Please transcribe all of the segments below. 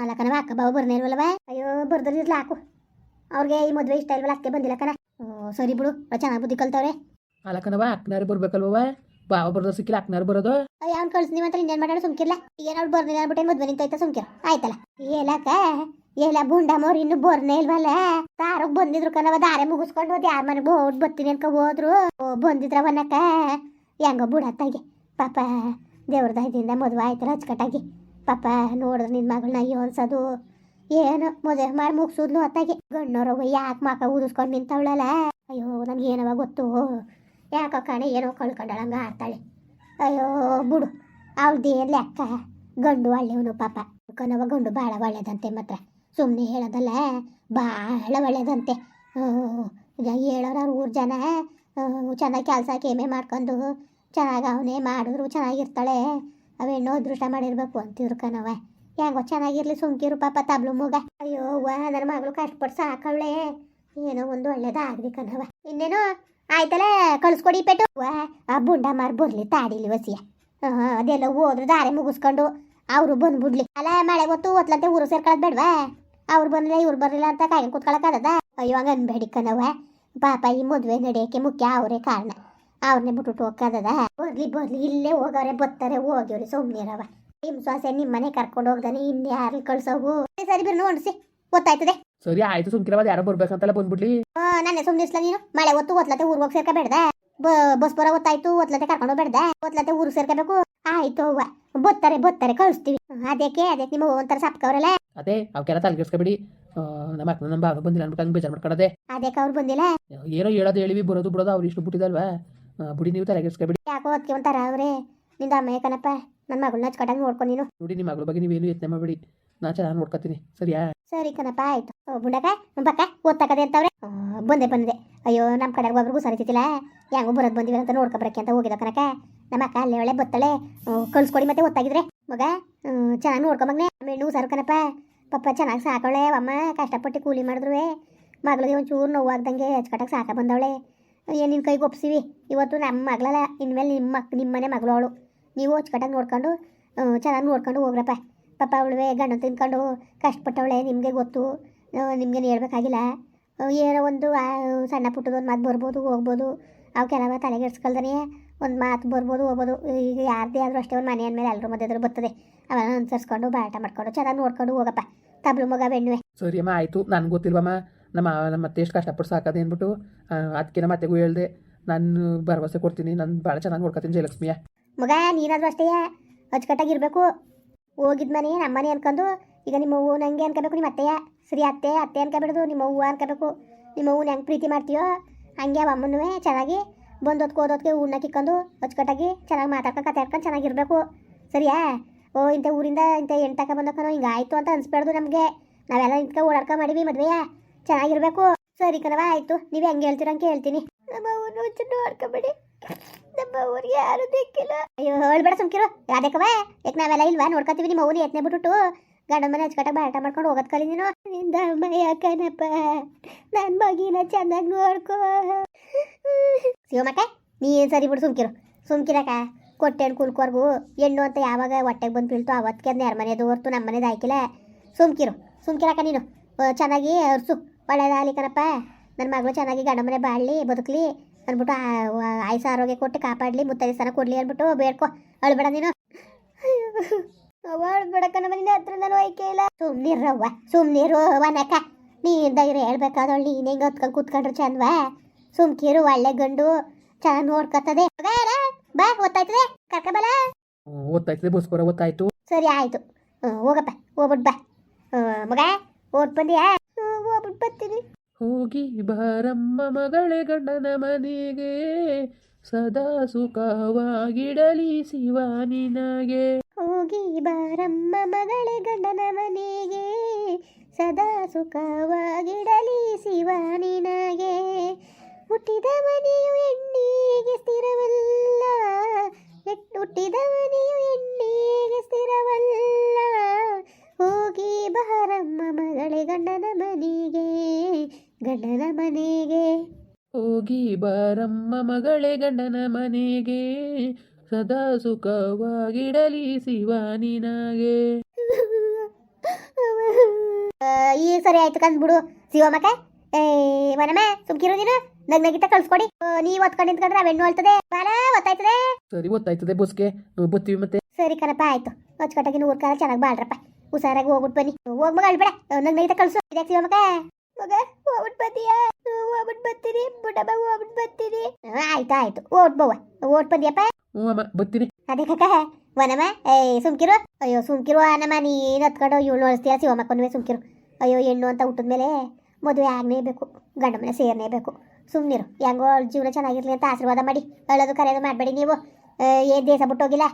ಅಲ್ಲ ಕಣವ ಅಕ್ಕ ಬಾವು ಬರ್ನೇ ಇಲ್ವಲ್ಲವ ಅಯ್ಯೋ ಬರ್ದಿರ್ಲ ಹಾಕು ಅವ್ರಿಗೆ ಈ ಮದುವೆ ಇಷ್ಟ ಇಲ್ವಲ್ಲ ಅದಕ್ಕೆ ಬಂದಿಲ್ಲ ಕಣ. ಓ ಸರಿ ಬಿಡು ಚೆನ್ನಾಗಿ ಬುದ್ಧಿ ಕಲ್ತವ್ರೆ. ಅಲ್ಲ ಕಣವ ಅಕ್ಕನಾರು ಬರ್ಬೇಕಲ್ವ ಬಾವ ಬರ್ದೋ ಸಿಕ್ಕಿಲ್ಲ ಅಕ್ಕನಾರು ಬರೋದು? ಅಯ್ಯ ಅವ್ನು ಕಳ್ಸಿ ಅಂತ ಇನ್ನೇನು ಮಾಡೋಣ ಸುಮ್ಕಿರ್ಲ? ಈಗ ಅವ್ರು ಬರ್ನಿಲ್ಲ ಅಂದ್ಬಿಟ್ಟು ಮದುವೆ ನಿಂತೈತ ಸುಮ್ಕಿರ ಆಯ್ತಲ್ಲ. ಏಲಕ್ಕ ಏಲ ಬುಂಡಮ್ಮವ್ರು ಇನ್ನು ಬರ್ನೇ ಇಲ್ವಲ್ಲ? ತಾರಕ್ ಬಂದಿದ್ರು ಕಣವ ದಾರೆ ಮುಗಿಸ್ಕೊಂಡು ಹೋದ್ ಯಾರ ಮನೆಗೆ ಬೋಟ್ ಬರ್ತೀನಿ ಅನ್ಕ ಹೋದ್ರು. ಓ ಬಂದಿದ್ರವನಕ್ಕ ಹೆಂಗೋ ಬುಡತ್ತಾಗೆ. ಪಾಪ ದೇವ್ರ ದಯದಿಂದ ಮದುವೆ ಆಯ್ತಲ್ಲ ಅಚ್ಚುಕಟ್ಟಾಗಿ. ಪಾಪ ನೋಡಿದ್ರೆ ನಿನ್ನ ಮಗಳನ್ನ ಅಯ್ಯೋ ಅನ್ಸೋದು. ಏನು, ಮದುವೆ ಮಾಡಿ ಮುಗಿಸಿದ್ಲು ಅತ್ತಾಗೆ. ಗಣ್ಣವ್ರವ ಯಾಕೆ ಮಕ ಊದಿಸ್ಕೊಂಡು ನಿಂತವಳಲ್ಲ? ಅಯ್ಯೋ ನನಗೇನವ ಏನವ ಗೊತ್ತು? ಯಾಕೋ ಕಣೆ, ಏನೋ ಕಳ್ಕೊಂಡಳಂಗ ಆಡ್ತಾಳೆ. ಅಯ್ಯೋ, ಬಿಡು, ಅವಳ್ದೇನು ಲೆಕ್ಕ? ಗಂಡು ಒಳ್ಳೆಯವನು ಪಾಪ. ಕನವ ಗಂಡು ಭಾಳ ಒಳ್ಳೇದಂತೆ ಮಾತ್ರ. ಸುಮ್ಮನೆ ಹೇಳೋದಲ್ಲ ಭಾಳ ಒಳ್ಳೇದಂತೆ. ಹೇಳೋರು ಅವ್ರ ಊರು ಜನ. ಚೆನ್ನಾಗಿ ಕೆಲಸ ಕೇಮೆ ಮಾಡ್ಕೊಂಡು, ಚೆನ್ನಾಗಿ ಅವನೇ ಮಾಡಿದ್ರು, ಚೆನ್ನಾಗಿರ್ತಾಳೆ. ಅವೇನೋ ಅದೃಷ್ಟ ಮಾಡಿರ್ಬೇಕು ಅಂತಿವ್ರು ಕಣವ ಹೆಂಗೋ ಚೆನ್ನಾಗಿರ್ಲಿ ಸುಮ್ಕಿರು ಪಾಪ ತಬ್ಲು ಮೂಗ. ಅಯ್ಯೋ ನನ್ನ ಮಗಳು ಕಷ್ಟಪಟ್ಟು ಸಾಕವಳೆ. ಏನೋ ಒಂದು ಒಳ್ಳೇದಾಗ್ಲಿ ಕಣವ ಇನ್ನೇನೋ ಆಯ್ತಲ್ಲ ಕಳಿಸ್ಕೊಡಿ ಪೆಟ್ಟು. ಆ ಬುಂಡ ಮಾರ್ ಬರ್ಲಿ ತಾಡಿಲಿ ವಸಿಯ. ಅದೆಲ್ಲ ಹೋದ್ರು ದಾರೆ ಮುಗಿಸ್ಕೊಂಡು ಅವರು ಬಂದ್ಬಿಡ್ಲಿ. ಅಲ್ಲ, ಮಳೆ ಗೊತ್ತು ಒತ್ಲಂತೆ ಊರು ಸೇರ್ಕೊಳ್ಳೋದು ಬೇಡವಾ? ಅವ್ರು ಬಂದಿಲ್ಲ, ಇವ್ರು ಬರಲಿಲ್ಲ ಅಂತ ಕಾಯಿ ಕೂತ್ಕೊಳ್ಳೋಕ್ಕಾಗದ ಅಯ್ಯೋ ಹಂಗೆ ಅನ್ಬೇಡಿ ಕಣವ ಪಾಪ, ಈ ಮದುವೆ ನಡೆಯೋಕ್ಕೆ ಮುಖ್ಯ ಅವರೇ ಕಾರಣ. ಅವ್ರನ್ನೇ ಬಿಟ್ಬಿಟ್ಟು ಹೋಗ್ಕದ ಬರ್ಲಿ ಬರ್ಲಿ ಇಲ್ಲೇ ಹೋಗವ್ರೆ ಬರ್ತಾರೆ ಹೋಗ್ಯವ್ರಿ ನಿಮ್ ಸ್ವಾಸೆ ನಿಮ್ ಮನೆ ಕರ್ಕೊಂಡು ಹೋಗ್ದಾನೆ ಇನ್ನು ಯಾರು ಕಳ್ಸವು? ಸರಿ ಬಿರ್ ನೋಡ್ಸಿ ಗೊತ್ತಾಯ್ತದೆ. ಸರಿ ಆಯ್ತು ಸುಮ್ಕಿರವಾದ ಯಾರೋ ಬರ್ಬೇಕಂತಲ್ಲ ಬಂದ್ಬಿಡ್ಲಿ. ನಾನೇ ಸುಮ್ನಿಸ್ಲ ನೀನು? ಮಳೆ ಹೊತ್ತು ಒತ್ಲತೆ ಊರ್ಗ್ ಹೋಗಿ ಸೇರ್ಕಬೇಡ್ದ ಬಸ್ ಬರೋ ಹೊತ್ತಾಯ್ತು ಒತ್ಲತೆ ಕರ್ಕೊಂಡು ಹೋಗ್ಬೇಡ್ದ ಒತ್ಲತೆ ಊರ್ ಸೇರ್ಕೋಬೇಕು? ಆಯ್ತು ಅವ್ವ. ಬತ್ತಾರೆ ಬತ್ತಾರೆ ಕಳಿಸ್ತೀವಿ. ಅದಕ್ಕೆ ಅದಕ್ಕೆ ನಿಮ್ಮ ಒಂಥರ ಸಾಪ್ಕವ್ರಲ್ಲ? ಅದೇ ಅವಕ್ಕೆಲ್ಲ ತಲೆಗೆಡ್ಸ್ಕೊಬಿಡಿ ನಮ್ಮ ಅಕ್ಕ ನಮ್ಮ ಬಾವ ಬಂದಿಲ್ಲ ಅನ್ಬಿಟ್ಟು ಹಂಗೆ ಬೇಜಾರು ಮಾಡ್ಕೊಳ್ಳೋದೆ ಅದಕ್ಕೆ ಅವ್ರು ಬಂದಿಲ್ಲ? ಏನೋ ಹೇಳೋದು ಹೇಳಿವಿ ಬರೋದು ಬಿಡೋದು ಅವ್ರು ಇಷ್ಟು ಬಿಟ್ಟಿದಲ್ವಾ ಬಿಡಿ ನೀವು ತಲೆಗೆಡ್ಸ್ಕೊಬಿಡಿ ಯಾಕೋ ಅದಕ್ಕೆ ಒಂಥರ ಅವ್ರೆ ನಿಂದ ಅಮ್ಮ ಕಣಪ್ಪ ನನ್ನ ಮಗಳನ್ನ ಹಚ್ಕಟ್ಟಾಗಿ ನೋಡ್ಕೊ ನೀನು. ನೋಡಿ ನಿಮ್ಮ ಮಗಳ ಬಗ್ಗೆ ನೀವೇನು ಯತ್ನ ಮಾಡಬೇಡಿ. ನಾನು ಚೆನ್ನಾಗಿ ನೋಡ್ಕೊತೀನಿ. ಸರಿಯಾ? ಸರಿ ಕಣಪ್ಪ ಆಯ್ತು. ಓ, ಬುಂಡಕ್ಕ ಬಕ್ಕ ಓದ್ತಕ್ಕದೆ ಅಂತವ್ರೆ. ಬಂದೆ ಬಂದೆ. ಅಯ್ಯೋ ನಮ್ಮ ಕಡೆಗೆ ಒಬ್ರಿಗೂ ಸರಿತಿಲ್ಲ ಹೆಂಗೋ ಬರೋದು ಬಂದಿವಿ ಅಂತ ನೋಡ್ಕೊಬರಕ್ಕೆ ಅಂತ ಹೋಗಿದ ಕನಕ ನಮ್ಮ ಅಕ್ಕ ಅಲ್ಲೇ ಒಳ್ಳೆ ಬತ್ತಳೆ. ಕಳ್ಸ್ಕೊಡಿ ಮತ್ತೆ ಓದ್ತಾಗಿದ್ರೆ. ಮಗ ಚೆನ್ನಾಗಿ ನೋಡ್ಕೊಂಬಗ್ನೆ ನೀವು ಸರ್ ಕಣಪ್ಪ. ಪಪ್ಪ ಚೆನ್ನಾಗಿ ಸಾಕವಳೆ. ಅಮ್ಮ ಕಷ್ಟಪಟ್ಟು ಕೂಲಿ ಮಾಡಿದ್ರು ಮಗಳಿಗೆ ಒಂಚೂರು ನೋವಾಗ್ದಂಗೆ ಹಚ್ಕಟ್ಟಾಗಿ ಸಾಕ ಬಂದವಳೆ. ಏನು ನಿನ್ನ ಕೈಗೆ ಒಪ್ಸಿವಿ? ಇವತ್ತು ನಮ್ಮ ಮಗಳಲ್ಲ, ಇನ್ಮೇಲೆ ನಿಮ್ಮ ಮಕ್ ನಿಮ್ಮನೆ ಮಗಳು ಅವಳು. ನೀವು ಅಚ್ಚುಕಟ್ಟಾಗಿ ನೋಡ್ಕೊಂಡು ಚೆನ್ನಾಗಿ ನೋಡ್ಕೊಂಡು ಹೋಗ್ರಪ್ಪ. ಪಾಪ ಅವಳುವೆ ಗಂಡ ತಿನ್ಕೊಂಡು ಕಷ್ಟಪಟ್ಟವಳೆ, ನಿಮಗೆ ಗೊತ್ತು. ನಿಮ್ಗೇನು ಹೇಳ್ಬೇಕಾಗಿಲ್ಲ. ಏನೋ ಒಂದು ಸಣ್ಣ ಪುಟ್ಟದೊಂದು ಮಾತು ಬರ್ಬೋದು, ಹೋಗ್ಬೋದು. ಅವು ಕೆಲವ ತಲೆಗೆಡ್ಸ್ಕೊಳ್ದೇ ಒಂದು ಮಾತು ಬರ್ಬೋದು, ಹೋಗ್ಬೋದು. ಈಗ ಯಾರದೇ ಆದರೂ ಅಷ್ಟೇ ಒಂದು ಮನೆ ಅಂದಮೇಲೆ ಎಲ್ಲರೂ ಮಧ್ಯದ್ರು ಬರ್ತದೆ. ಅವನ್ನ ಅನುಸರಿಸ್ಕೊಂಡು ಬಾಟ ಮಾಡ್ಕೊಂಡು ಚೆನ್ನಾಗಿ ನೋಡ್ಕೊಂಡು ಹೋಗಪ್ಪ. ತಬ್ಲು ಮಗ, ಬೆಣ್ಣುವೆ. ಸರಿ ಅಮ್ಮ, ಆಯಿತು. ನನಗೆ ಗೊತ್ತಿಲ್ವಮ್ಮ. ನಮ್ಮ ನಮ್ಮ ಮತ್ತೆ ಎಷ್ಟು ಕಷ್ಟಪಟ್ಟು ಸಾಕದೆ ಅಂದ್ಬಿಟ್ಟು ಅದಕ್ಕೆ ನಮ್ಮ ಅತ್ತೆಗೂ ಹೇಳ್ದೆ, ನಾನು ಭರವಸೆ ಕೊಡ್ತೀನಿ, ನಾನು ಭಾಳ ಚೆನ್ನಾಗಿ ನೋಡ್ಕೊತೀನಿ ಜಯಲಕ್ಷ್ಮಿಯ. ಮಗ, ನೀನಾದರೂ ಅಷ್ಟೇ ಅಚ್ಚುಕಟ್ಟಾಗಿರ್ಬೇಕು. ಹೋಗಿದ್ ಮನೆ ನಮ್ಮ ಮನೆ ಅನ್ಕೊಂಡು, ಈಗ ನಿಮ್ಮ ಹೂವು ನಂಗೆ ಅನ್ಕೋಬೇಕು, ನಿಮ್ಮ ಅತ್ತೆಯ, ಸರಿ ಅತ್ತೆ ಅತ್ತೆ ಅನ್ಕೋಬಿಡೋದು, ನಿಮ್ಮ ಹೂವು ಅನ್ಕೋಬೇಕು. ನಿಮ್ಮ ಹೂವು ಹೆಂಗೆ ಪ್ರೀತಿ ಮಾಡ್ತೀಯೋ, ಹಂಗೆ ಅಮ್ಮನೂ ಚೆನ್ನಾಗಿ ಬಂದೋದ್ಕೆ ಓದೋದಕ್ಕೆ ಹೂವನ್ನ ಕಿಕ್ಕೊಂಡು ಅಚ್ಚುಕಟ್ಟಾಗಿ ಚೆನ್ನಾಗಿ ಮಾತಾಡ್ಕೊಂಡು, ಕತೆ ಚೆನ್ನಾಗಿರ್ಬೇಕು. ಸರಿಯಾ? ಓ, ಇಂಥ ಊರಿಂದ ಇಂಥ ಎಂಟಾಕ ಬಂದಕ್ಕನೋ ಹಿಂಗೆ ಆಯಿತು ಅಂತ ಅನ್ಸ್ಬಾರ್ದು ನಮಗೆ. ನಾವೆಲ್ಲ ನಿಂತ್ಕೊ ಓಡಾಡ್ಕೊ ಮಾಡಿವಿ ಮದುವೆಯ? ಚೆನ್ನಾಗಿರ್ಬೇಕು. ಸರಿ ಕಣವ ಆಯ್ತು. ನೀವು ಹೆಂಗೆ ಹೇಳ್ತೀರ ಅಂತ ಹೇಳ್ತೀನಿ ನಮ್ಮ ಊರು ಒಂಚೂರು ನಮ್ಮ ಊರಿಗೆ ಯಾರು ದಿಕ್ಕಿಲ್ಲ ಅಯ್ಯೋ, ಹೇಳ್ಬೇಡ ಸುಮ್ಕಿರು. ಯಾವ್ದಕ್ಕವ ಯಾಕ ನಾವೆಲ್ಲ ಇಲ್ವಾ? ನೋಡ್ಕೊತೀವಿ ನಿಮ್ಮ ಅವ್ನು ಎತ್ನೆ ಬಿಟ್ಟು ಗಂಡನ ಮನೆ ಹಚ್ಕಟ್ಟಾಗ ಬಾಟ ಮಾಡ್ಕೊಂಡು ಹೋಗೋದ್ ಕಲಿ ನೀನು. ನಿಂದ ಯಾಕನಪ್ಪ ನನ್ ಮಗಿನ ಚೆನ್ನಾಗಿ ನೋಡ್ಕೋ. ಶಿವಮಕ್ಕ, ನೀ ಸರಿ ಬಿಡು ಸುಮ್ಕಿರು. ಸುಮ್ಕಿರಕ ಕೊಟ್ಟೆಣ್ಣು ಕುಲ್ಕೋರ್ಗು ಹೆಣ್ಣು ಅಂತ ಯಾವಾಗ ಹೊಟ್ಟೆಗೆ ಬಂದು ಬೀಳ್ತು ಅವತ್ತಿಗೆ ಯಾರ ಮನೆದು ಹೊರ್ತು ನಮ್ಮ ಮನೆದು ಆಯ್ಕಿಲ್ಲ ಸುಮ್ಕಿರು. ಸುಮ್ಕಿರಕ ನೀನು. ಚೆನ್ನಾಗಿ ಅರ್ಸು. ಒಳ್ಳೇದಾಗಲಿ ಕಣಪ್ಪ ನನ್ನ ಮಗಳು ಚೆನ್ನಾಗಿ ಗಂಡ ಮನೆ ಬಾಳಲಿ ಬದುಕಲಿ. ಅಂದ್ಬಿಟ್ಟು ಆಯುಸ ಆರೋಗ್ಯ ಕೊಟ್ಟು ಕಾಪಾಡಲಿ ಮುತ್ತೈದು ಸರ ಕೊಡಲಿ ಅಂದ್ಬಿಟ್ಟು ಬೇಡ್ಕೊ. ಅಳ್ಬೇಡ ನೀನು. ಅವಳು ಅಳ್ಬೇಡ ಕಣಮ್ಮ ನಿನ್ನ ಹತ್ರ ನಾನು ಐಕೆ ಇಲ್ಲ ಸುಮ್ನಿರವ್ವ ಸುಮ್ನಿರು ವನಕ ನೀ ಧೈರ್ಯ ಹೇಳ್ಬೇಕಾದವಳು ನೀನು ಹೆಂಗೆ ಹೊತ್ಕೊಂಡು ಕೂತ್ಕೊಂಡ್ರೆ ಚಂದ್ವಾ? ಸುಮ್ಕಿರು ಒಳ್ಳೆ ಗಂಡು. ಚೆನ್ನಾಗಿ ನೋಡ್ಕೊತದೆ? ಬಾ ಗೊತ್ತಾಯ್ತದೆ ಕರ್ಕಬಲ ಓದ್ತಾಯ್ತದೆ ಬಸ್ಕೋರ ಓದ್ತಾಯ್ತು. ಸರಿ ಆಯ್ತು. ಹೋಗಪ್ಪ ಹೋಗ್ಬಿಟ್ಟು ಬಾ. ಮಗ ಓದ್ ಬಂದಿಯಾ ಹೋಗ್ಬಿಟ್ಟು ಬರ್ತೀನಿ. ಹೋಗಿ ಬಾರಮ್ಮ ಮಗಳೇ ಗಂಡನ ಮನೆಗೆ. ಸದಾ ಸುಖವಾಗಿಡಲಿ ಶಿವ ನಿನಗೆ. ಹೋಗಿ ಬಾರಮ್ಮ ಮಗಳೇ ಗಂಡನ ಮನೆಗೆ. ಸದಾ ಸುಖವಾಗಿಡಲಿ ಶಿವ ನಿನಗೆ. ಹುಟ್ಟಿದ ಮನೆಯು ಎಣ್ಣೆಗೆ ಸ್ಥಿರವಲ್ಲ. ಹುಟ್ಟಿದ ಮನೆಯು ಎಣ್ಣೆಗೆ ಸ್ಥಿರವಲ್ಲ. ಬಾರಮ್ಮ ಗಂಡನ ಮನೆಗೆ ಗಂಡನ ಮನೆಗೆ. ಹೋಗಿ ಬಾರಮ್ಮ ಮಗಳೇ ಗಂಡನ ಮನೆಗೆ ಸದಾ ಸುಖವಾಗಿಡಲಿ ಶಿವಾನಿನಾಗೆ ಈ ಸರಿ ಆಯ್ತು ಕಂದ್ಬಿಡು ಶಿವ ಏ ಮನಮೆ ಸುಮ್ಕಿರು ನೀನು. ನಗ್ ನಗಿತ ಕಳ್ಸ್ಕೊಡಿ. ನೀವ್ ಒತ್ಕೊಂಡು ನಿಂತ್ಕೊಂಡ್ರೆ ಅವೆಣ್ಣು ಅಳ್ತದೆ. ಬಾಲ ಒತ್ತಾಯ್ತದೆ? ಸರಿ ಗೊತ್ತಾಯ್ತದೆ ಬಸ್ಗೆ ಬತ್ತೀವಿ ಮತ್ತೆ. ಸರಿ ಕಣಪ್ಪ ಆಯ್ತು. ಹೊಚ್ಕಟ್ಟಾಗಿ ನೂರು ಕಾಲ ಚೆನ್ನಾಗಿ ಬಾಳ್ರಪ್ಪ. ಹುಷಾರಾಗಿ ಹೋಗ್ಬಿಟ್ಟು ಬನ್ನಿ. ಹೋಗ್ ಮಗ ಅಳ್ಬೇಡ. ನಗ್ ನೈತ ಕಳ್ಸು. ಇದಕ್ಕೆ ಶಿವಮಕ್ಕ ಮಗ ಹೋಗ್ಬಿಟ್ಟು ಬತ್ತೀಯಾ ಹೋಗ್ಬಿಟ್ಟು ಬರ್ತೀರಿ ಬುಡಬ ಹೋಗ್ಬಿಟ್ಟು ಬರ್ತೀರಿ ಆಯ್ತು ಆಯ್ತು. ಓಟ್ ಬವ್ವ. ಓಟ್ ಬಂದಿಯಪ್ಪ? ಹ್ಞೂ ಅಮ್ಮ ಬತ್ತೀನಿ ಅದೇ ಕಕ್ಕ ವನಮ್ಮ ಏಯ್ ಸುಮ್ಕಿರು. ಅಯ್ಯೋ ಸುಮ್ಕಿರು ನಮ್ಮ ನೀನು ಹತ್ಕೊಂಡು ಇವಳು ಅಳಿಸ್ತೀಯ ಶಿವಮ್ಮಕ್ಕನ್ನುವೆ ಸುಮ್ಕಿರು. ಅಯ್ಯೋ ಹೆಣ್ಣು ಅಂತ ಹುಟ್ಟಿದ್ಮೇಲೆ ಮದುವೆ ಆಗಲೇಬೇಕು ಗಂಡ ಮನೆ ಸೇರಲೇಬೇಕು ಸುಮ್ಮನಿರು ಹೆಂಗೋ ಅವ್ಳ ಜೀವನ ಚೆನ್ನಾಗಿರ್ಲಿ ಅಂತ ಆಶೀರ್ವಾದ ಮಾಡಿ. ಅಳೋದು ಕರೆಯೋದು ಮಾಡಬೇಡಿ ನೀವು. ಏನು ದೇಶ ಬಿಟ್ಟೋಗಿಲ್ಲ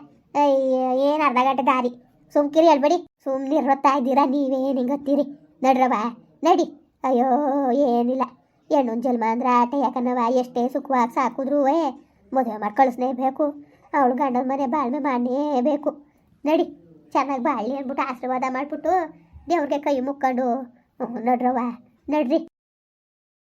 ಏನು ಅರ್ಧ ಗಂಟೆ ದಾರಿ? ಸುಮ್ಕಿರಿ ಹೇಳ್ಬೇಡಿ ರೊತ್ತಾ ಇದ್ದೀರಾ ನೀವೇನು ಹಿಂಗೆ ಹತ್ತೀರಿ? ನಡ್ರವ ನಡಿ. ಅಯ್ಯೋ, ಏನಿಲ್ಲ. ಹೆಣ್ಣು ಜನ್ಮ ಅಂದ್ರೆ ಆಟ ಯಾಕನ್ನವ? ಎಷ್ಟೇ ಸುಖವಾಗಿ ಸಾಕಿದ್ರು ಮದುವೆ ಮಾಡಿ ಕಳಿಸ್ಲೇಬೇಕು ಅವಳು ಗಂಡನ ಮನೆ ಬಾಳ್ಮೆ ಮಾಡಲೇಬೇಕು ನಡಿ. ಚೆನ್ನಾಗಿ ಬಾಳಿ ಅಂದ್ಬಿಟ್ಟು ಆಶೀರ್ವಾದ ಮಾಡಿಬಿಟ್ಟು ದೇವ್ರಿಗೆ ಕೈ ಮುಕ್ಕೊಂಡು. ನಡ್ರವ ನಡ್ರಿ.